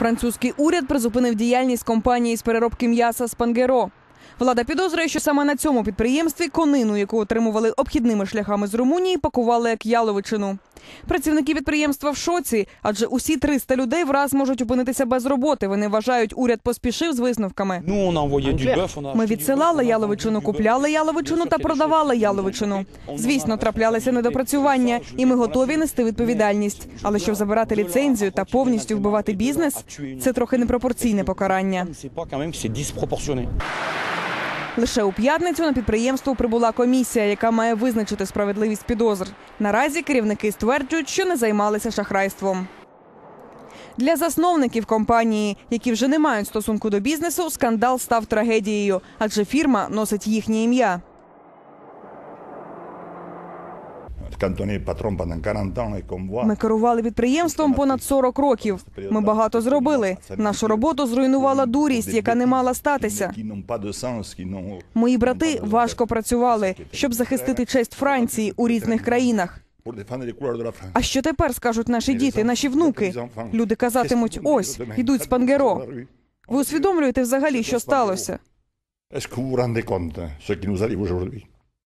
Французький уряд призупинив діяльність компанії з переробки м'яса Спангеро. Влада підозрює, що саме на цьому підприємстві конину, яку отримували обхідними шляхами з Румунії, пакували як яловичину. Працівники підприємства в шоці, адже усі 300 людей враз можуть опинитися без роботи. Вони вважають, уряд поспішив з висновками. On a Ми відсилали яловичину, купляли яловичину та продавали яловичину. Звісно, траплялися недопрацювання, і ми готові нести відповідальність. Але щоб забирати ліцензію та повністю вбивати бізнес, це трохи непропорційне покарання. Лише у п'ятницю на підприємство прибула комісія, яка має визначити справедливість підозр. Наразі керівники стверджують, що не займалися шахрайством. Для засновників компанії, які вже не мають стосунку до бізнесу, скандал став трагедією, адже фірма носить їхнє ім'я. Ми керували підприємством понад 40 років. Ми багато зробили. Нашу роботу зруйнувала дурість, яка не мала статися. Мої брати важко працювали, щоб захистити честь Франції у різних країнах. А що тепер скажуть наші діти, наші внуки? Люди казатимуть: ось йдуть з Пангеро. Ви усвідомлюєте взагалі, що сталося? Est-ce que vous vous